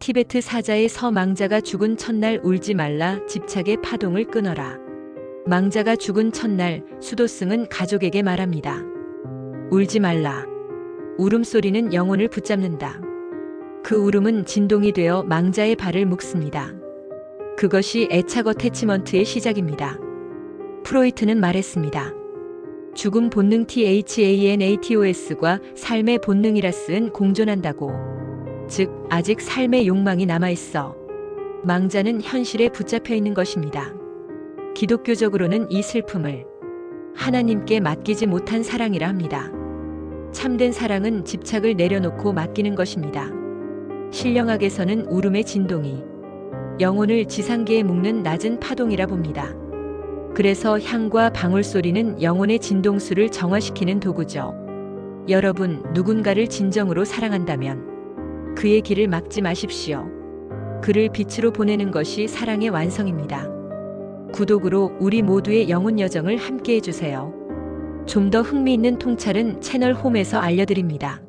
티베트 사자의 서망자가 죽은 첫날 울지 말라 집착의 파동을 끊어라. 망자가 죽은 첫날 수도승은 가족에게 말합니다. 울지 말라. 울음소리는 영혼을 붙잡는다. 그 울음은 진동이 되어 망자의 발을 묶습니다. 그것이 애착 어태치먼트의 시작입니다. 프로이트는 말했습니다. 죽음 본능 THANATOS과 삶의 본능이라 쓴 공존한다고. 즉, 아직 삶의 욕망이 남아있어. 망자는 현실에 붙잡혀 있는 것입니다. 기독교적으로는 이 슬픔을 하나님께 맡기지 못한 사랑이라 합니다. 참된 사랑은 집착을 내려놓고 맡기는 것입니다. 신령학에서는 울음의 진동이 영혼을 지상계에 묶는 낮은 파동이라 봅니다. 그래서 향과 방울 소리는 영혼의 진동수를 정화시키는 도구죠. 여러분, 누군가를 진정으로 사랑한다면 그의 길을 막지 마십시오. 그를 빛으로 보내는 것이 사랑의 완성입니다. 구독으로 우리 모두의 영혼 여정을 함께 해주세요. 좀 더 흥미있는 통찰은 채널 홈에서 알려드립니다.